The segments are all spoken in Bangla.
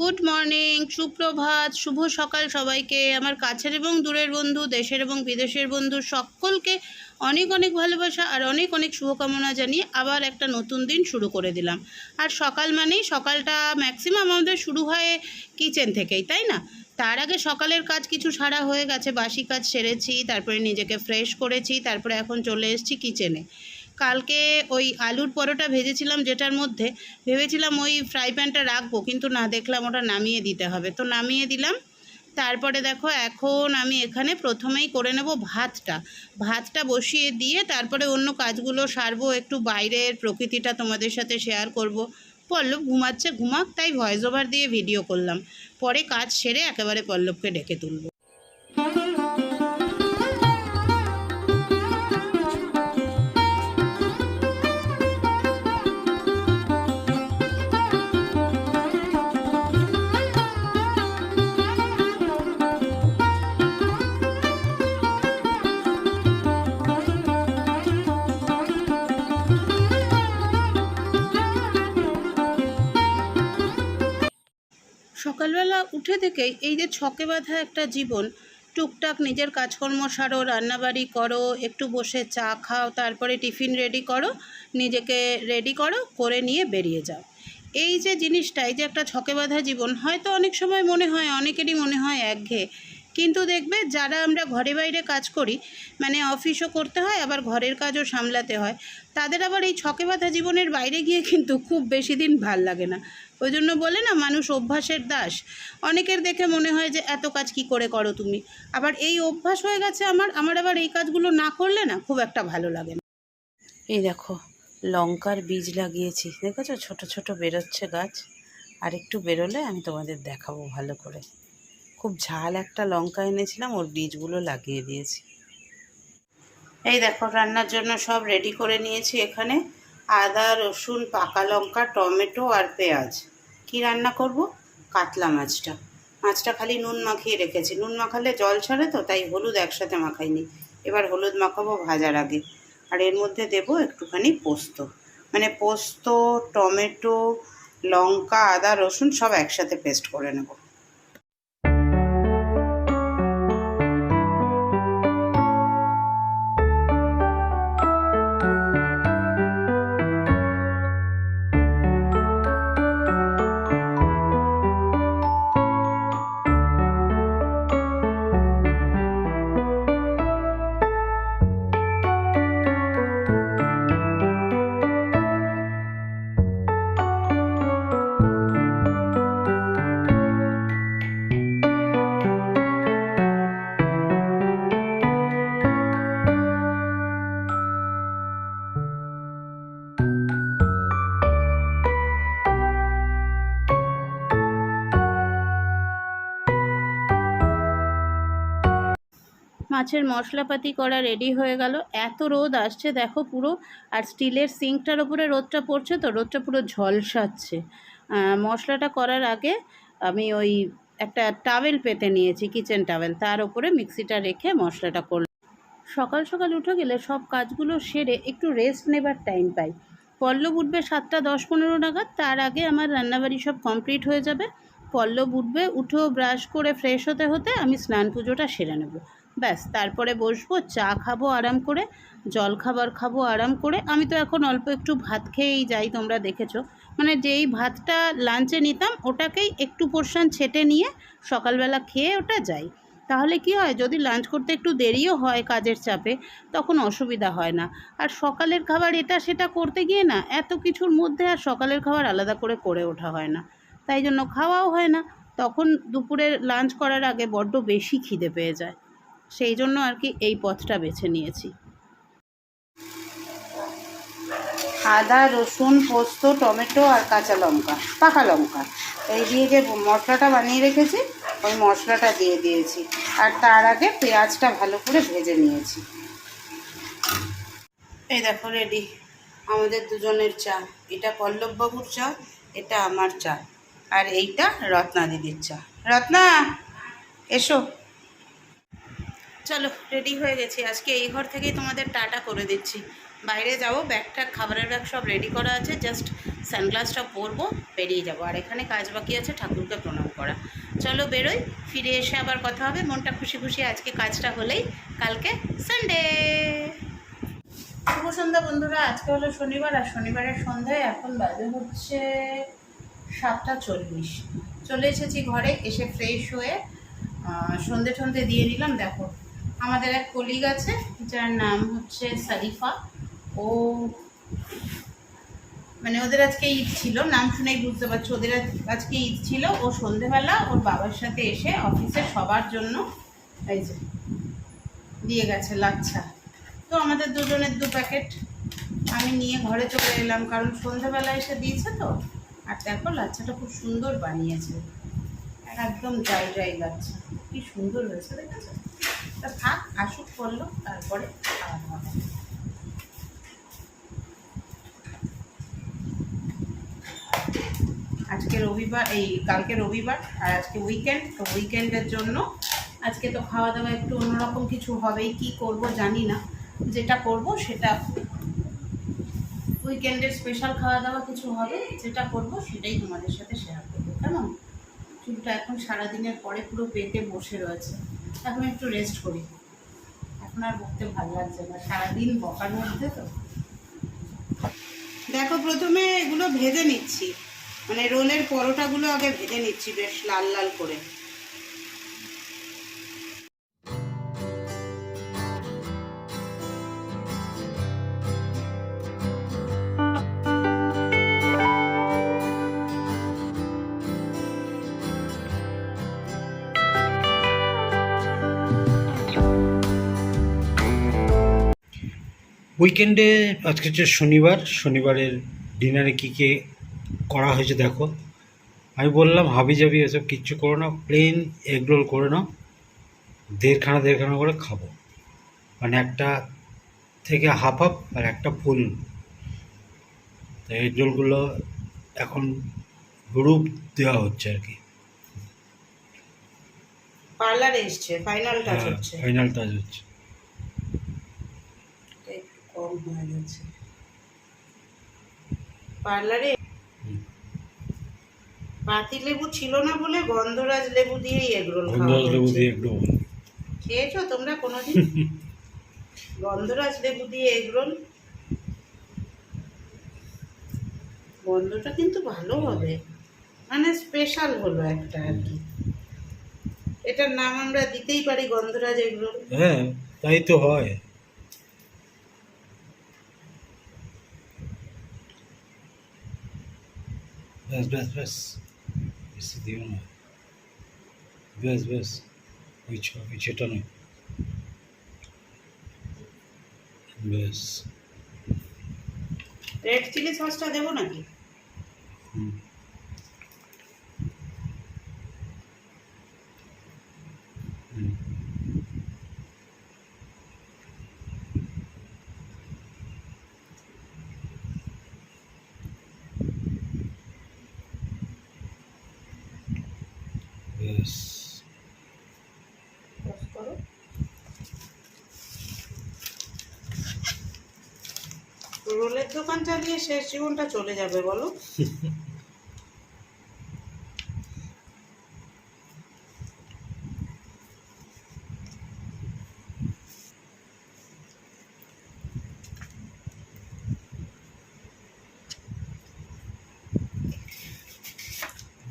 গুড মর্নিং সুপ্রভাত, শুভ সকাল সবাইকে। আমার কাছের এবং দূরের বন্ধু, দেশের এবং বিদেশের বন্ধু সকলকে অনেক অনেক ভালোবাসা আর অনেক অনেক শুভকামনা জানিয়ে আবার একটা নতুন দিন শুরু করে দিলাম। আর সকাল মানেই সকালটা ম্যাক্সিমাম আমাদের শুরু হয় কিচেন থেকেই, তাই না? তার আগে সকালের কাজ কিছু সারা হয়ে গেছে, বাসি কাজ সেরেছি, তারপরে নিজেকে ফ্রেশ করেছি, তারপরে এখন চলে এসেছি কিচেনে কালকে ওই আলুর পরোটা ভেজেছিলাম যেটার মধ্যে ভেবেছিলাম ওই ফ্রাই প্যানটা রাখব, কিন্তু না, দেখলাম ওটা নামিয়ে দিতে হবে। তো নামিয়ে দিলাম। তারপরে দেখো, এখন আমি এখানে প্রথমেই করে নেব ভাতটা। ভাতটা বসিয়ে দিয়ে তারপরে অন্য কাজগুলো সারবো, একটু বাইরের প্রকৃতিটা তোমাদের সাথে শেয়ার করব। পল্লব ঘুমাচ্ছে, ঘুমাক, তাই ভয়েস ওভার দিয়ে ভিডিও করলাম। পরে কাজ সেরে একেবারে পল্লবকে ডেকে তুলব। সকালবেলা উঠে থেকেই এই যে ছকে বাঁধা একটা জীবন, টুকটাক নিজের কাজকর্ম সারো, রান্নাবাড়ি করো, একটু বসে চা খাও, তারপরে টিফিন রেডি করো, নিজেকে রেডি করো, করে নিয়ে বেরিয়ে যাও। এই যে জিনিসটা, এই যে একটা ছকে বাঁধা জীবন, হয়তো অনেক সময় মনে হয়, অনেকেরই মনে হয় একঘেয়ে কিন্তু দেখবে যারা আমরা ঘরে বাইরে কাজ করি মানে অফিসও করতে হয়, আবার ঘরের কাজও সামলাতে হয়, তাদের আবার এই ছকে বাঁধা জীবনের বাইরে গিয়ে কিন্তু খুব বেশি দিন ভালো লাগে না। ওই জন্য বলে না, মানুষ অভ্যাসের দাস। অনেকের দেখে মনে হয় যে, এত কাজ কি করে করো তুমি? আবার এই অভ্যাস হয়ে গেছে আমার আমার আবার এই কাজগুলো না করলে না, খুব একটা ভালো লাগে না। এই দেখো, লঙ্কার বীজ লাগিয়েছি। দেখেছ? ছোট ছোট বেরোচ্ছে গাছ। আর একটু বেরোলে আমি তোমাদের দেখাবো ভালো করে। খুব ঝাল একটা লঙ্কা এনেছিলাম, ওর বীজগুলো লাগিয়ে দিয়েছি। এই দেখো, রান্নার জন্য সব রেডি করে নিয়েছি এখানে। আদা, রসুন, পাকা লঙ্কা, টমেটো আর পেঁয়াজ। কি রান্না করব? কাতলা মাছটা। মাছটা খালি নুন মাখিয়ে রেখেছি। নুন মাখালে জল ছাড়ে তো, তাই হলুদ একসাথে মাখাইনি। এবার হলুদ মাখাবো ভাজার আগে। আর এর মধ্যে দেব একটুখানি পোস্ত। মানে পোস্ত, টমেটো, লঙ্কা, আদা, রসুন সব একসাথে পেস্ট করে নেব। মাছের মশলাপাতি করা রেডি হয়ে গেল। এত রোদ আসছে, দেখো পুরো। আর স্টিলের সিঙ্কটার ওপরে রোদটা পড়ছে তো, রোদটা পুরো ঝলসাচ্ছে। মশলাটা করার আগে আমি ওই একটা টাওয়েল পেতে নিয়েছি কিচেন টাওয়েল তার ওপরে মিক্সিটা রেখে মশলাটা করলাম। সকাল সকাল উঠে গেলে সব কাজগুলো সেরে একটু রেস্ট নেবার টাইম পাই। পল্লব উঠবে সাতটা দশ পনেরো নাগাদ, তার আগে আমার রান্নাবাড়ি সব কমপ্লিট হয়ে যাবে। পল্লব উঠবে, উঠেও ব্রাশ করে ফ্রেশ হতে হতে আমি স্নান পুজোটা সেরে নেব। ব্যাস, তারপরে বসবো, চা খাব আরাম করে, জল খাবার খাব আরাম করে। আমি তো এখন অল্প একটু ভাত খেয়েই যাই, তোমরা দেখেছ। মানে যেই ভাতটা লাঞ্চে নিতাম, ওটাকেই একটু পোর্শন ছেটে নিয়ে সকালবেলা খেয়ে ওটা যাই। তাহলে কি হয়, যদি লাঞ্চ করতে একটু দেরিও হয় কাজের চাপে, তখন অসুবিধা হয় না। আর সকালের খাবার এটা সেটা করতে গিয়ে না, এত কিছুর মধ্যে আর সকালের খাবার আলাদা করে করে ওঠা হয় না। তাই জন্য খাওয়াও হয় না। তখন দুপুরের লাঞ্চ করার আগে বড্ড বেশি খিদে পেয়ে যায়। সেই জন্য আর কি এই পথটা বেছে নিয়েছি। আদা, রসুন, পোস্ত, টমেটো আর কাঁচা লঙ্কা, পাকা লঙ্কা। এই দিয়ে যে মশলাটা বানিয়ে রেখেছি, ওই মশলাটা দিয়ে দিয়েছি। আর তার আগে পেঁয়াজটা ভালো করে ভেজে নিয়েছি। এই দেখো রেডি আমাদের দুজনের চা। এটা পল্লববাবুর চা, এটা আমার চা। আর এইটা রত্না দিদির চা। রত্না, এসো। চলো রেডি হয়ে গেছি। আজকে এই ঘর থেকেই তোমাদের টাটা করে দিচ্ছি। বাইরে যাব ব্যাগ ট্যাগ খাবারের ব্যাগ সব রেডি করা আছে। জাস্ট সানগ্লাসটা পরবো, বেরিয়ে যাব। আর এখানে কাজ বাকি আছে, ঠাকুরকে প্রণাম করা। চলো বেরোই, ফিরে এসে আবার কথা হবে। মনটা খুশি খুশি আজকে কাজটা হলেই, কালকে সানডে শুভ সন্ধ্যা বন্ধুরা, আজকে হলো শনিবার আর শনিবারের সন্ধ্যায় এখন বাজে হচ্ছে সাতটা চল্লিশ। চলে এসেছি ঘরে, এসে ফ্রেশ হয়ে সন্ধে টন্ধে দিয়ে নিলাম, দেখো। আমাদের এক কলিগ আছে, যার নাম হচ্ছে সারিফা। ও মানে ওদের আজকে ঈদ ছিল, নাম শুনেই বুঝতে পারছ, ওদের আজকে ঈদ ছিল, ও সন্ধেবেলা ওর বাবার সাথে এসে অফিসে সবার জন্য এই যে দিয়ে গেছে লাচ্ছা। তো আমাদের দুজনের দু প্যাকেট আমি নিয়ে ঘরে চলে এলাম, কারণ সন্ধেবেলা এসে দিয়েছে তো, আর দেখো লাচ্ছাটা খুব সুন্দর বানিয়েছে। একদম ড্রাই ড্রাই লাচ্ছা কি সুন্দর হয়েছে, দেখেছ? তা থাক, আসুক, করল, তারপরে খাওয়া দাওয়া। আজকে রবিবার, এই কালকে রবিবার, আর আজকে উইকেন্ড তো উইকেন্ডের জন্য আজকে তো খাওয়া দাওয়া একটু অন্যরকম কিছু হবেই, কি করব জানি না। যেটা করব সেটা উইকেন্ডের স্পেশাল খাওয়া দাওয়া কিছু হবে, যেটা করব সেটাই তোমাদের সাথে শেয়ার করব, কেমন? চুলটা এখন সারাদিনের পরে পুরো পেটে বসে রয়েছে। এখন একটু রেস্ট করি। এখন আর বকতে ভালো লাগছে না। সারাদিন বকার মধ্যে তো। দেখো, প্রথমে এগুলো ভেজে নিচ্ছি। মানে রোলের পরোটাগুলো আগে ভেজে নিচ্ছি বেশ লাল লাল করে। উইকেন্ডে আজকে হচ্ছে শনিবার শনিবারের ডিনারে কী কী করা হয়েছে দেখো। আমি বললাম হাবি জাবি এসব কিচ্ছু করো না প্লেন এগ রোল করে নাও দেড়খানা দেড়খানা করে খাব। মানে একটা থেকে হাফ হাফ আর একটা ফুল তো এগ রোলগুলো এখন রূপ দেওয়া হচ্ছে আর কি। পার্লারে এসছে ফাইনাল টাচ হ্যাঁ, হচ্ছে। ফাইনাল টাচ হচ্ছে। কম হয়ে গেছে পার্লারে পাতি লেবু ছিল না বলে গন্ধরাজ লেবু দিয়েই এগরোল গন্ধরাজ লেবু দিয়ে খেয়েছো তোমরা কোনোদিন? গন্ধরাজ লেবু দিয়ে এগরোল? গন্ধটা কিন্তু ভালো হবে। মানে স্পেশাল হলো একটা আর কি। এটার নাম আমরা দিতেই পারি গন্ধরাজ এগরোল। হ্যাঁ তাই তো হয়। ব্যাস ব্যাস ব্যাস বেশি দিও না ব্যাস ব্যাস ওই ছ- ওই সেটা নয় ব্যাস রেড চিলি সসটা দেবো নাকি? ব্যাস Toast করো। রোলের দোকান চালিয়ে শেষ জীবনটা চলে যাবে বলো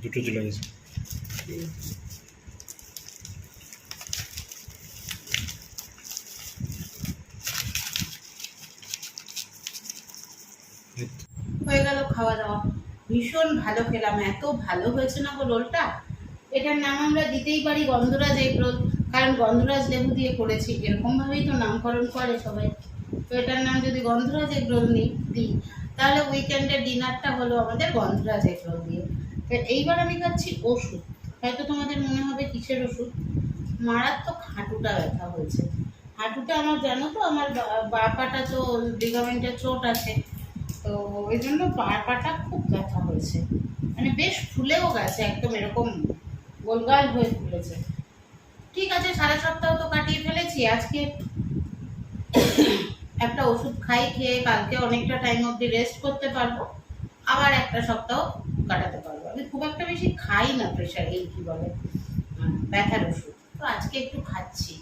দুটো চলে গেছে। হয়ে গেল খাওয়া দাওয়া। ভীষণ ভালো খেলাম, এত ভালো হয়েছে না গো রোলটা? এটার নাম আমরা দিতেই পারি গন্ধরাজ এই রোল, কারণ গন্ধরাজ লেবু দিয়ে করেছি, এরকমভাবেই তো নামকরণ করে সবাই। তো এটার নাম যদি গন্ধরাজ এগ রোল দিই তাহলে উইকেন্ডের ডিনারটা হলো আমাদের গন্ধরাজ এগ রোল দিয়ে। এইবার আমি খাচ্ছি ওষুধ। হয়তো তোমাদের মনে হবে কিসের ওষুধ? মারাত্মক হাঁটুটা ব্যথা হয়েছে। হাঁটুটা আমার জানো তো, আমার বা- বা পাটা তো লিগামেন্টের চোট আছে। তো ওই জন্য পা পাটা খুব ব্যথা হয়েছে। মানে বেশ ফুলেও গেছে, একদম এরকম গোলগাল হয়ে ফুলেছে। ঠিক আছে, সারা সপ্তাহ তো কাটিয়ে ফেলেছি। আজকে একটা ওষুধ খাই, খেয়ে কালকে অনেকটা টাইম অবধি রেস্ট করতে পারব। আবার একটা সপ্তাহ কাটাতে পারব। আমি খুব একটা বেশি খাই না প্রেশার এই কি বলে ব্যথার ওষুধ। তো আজকে একটু খাচ্ছি।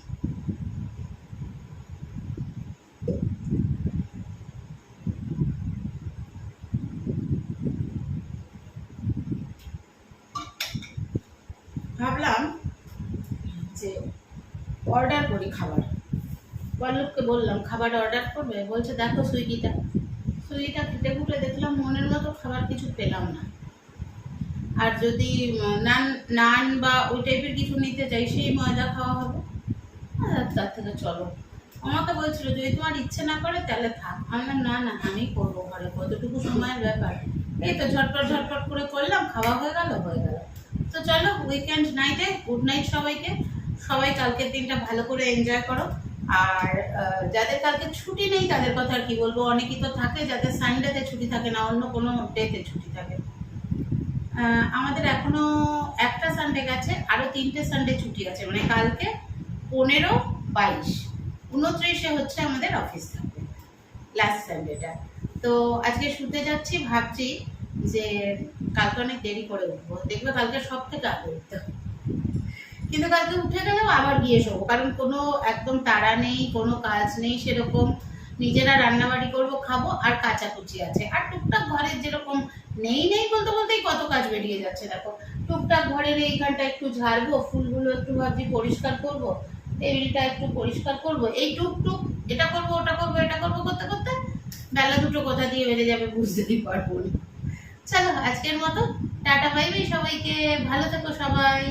ভাবলাম যে অর্ডার করি খাবার। বল্লভকে বললাম, খাবার অর্ডার করবে? বলছে, দেখো সুইগিটা। সুইগিটা ঘুটে ঘুটে দেখলাম মনের মতো খাবার কিছু পেলাম না। আর যদি নান নান বা ওই টাইপের কিছু নিতে চাই, সেই ময়দা খাওয়া হবে। তার থেকে চলো। আমাকে বলছিল, যদি তোমার ইচ্ছে না করে, তাহলে থাক। আমি না না, আমি করব ঘরে। কতটুকু সময়ের ব্যাপার? এই তো ঝটপট ঝটপট করে করলাম, খাওয়া হয়ে গেল হয়ে গেল। তো চলো উইকেন্ড নাইটে গুড নাইট সবাইকে। সবাই কালকের দিনটা ভালো করে এনজয় করো। আর যাদের কালকে ছুটি নেই, তাদের কথা আর কি বলব? অনেকেই তো থাকে, যাদের সানডেতে ছুটি থাকে না, অন্য কোনো ডেতে ছুটি থাকে। আমাদের এখনও একটা সানডে গেছে, আরও তিনটে সানডে ছুটি আছে মানে কালকে পনেরো বাইশ। উনত্রিশে হচ্ছে আমাদের অফিস থাকবে লাস্ট সানডেটা তো আজকে শুতে যাচ্ছি, ভাবছি যে কালকে অনেক দেরি করে উঠবো। দেখবে কালকে সব থেকে আগে উঠতে কিন্তু কালকে উঠে গেলেও আবার গিয়ে শোবো, কারণ কোনো একদম তাড়া নেই, কোনো কাজ নেই, সেরকম নিজেরা রান্নাবাড়ি করব, খাব, আর কাচাকুচি আছে। আর টুকটাক ঘরের যেরকম নেই নেই বলতে বলতেই কত কাজ বেরিয়ে যাচ্ছে, দেখো। টুকটাক ঘরের এইখানটা একটু ঝাড়বো, ফুলগুলো একটু ভাবছি পরিষ্কার করব, টেবিলটা একটু পরিষ্কার করব। এই টুকটুক এটা করব, ওটা করব, এটা করব করতে করতে বেলা দুটো কোথা দিয়ে বেড়ে যাবে বুঝতেই পারব চলো, আজকের মতো। টাটা বাই সবাইকে। ভালো থেকো সবাই।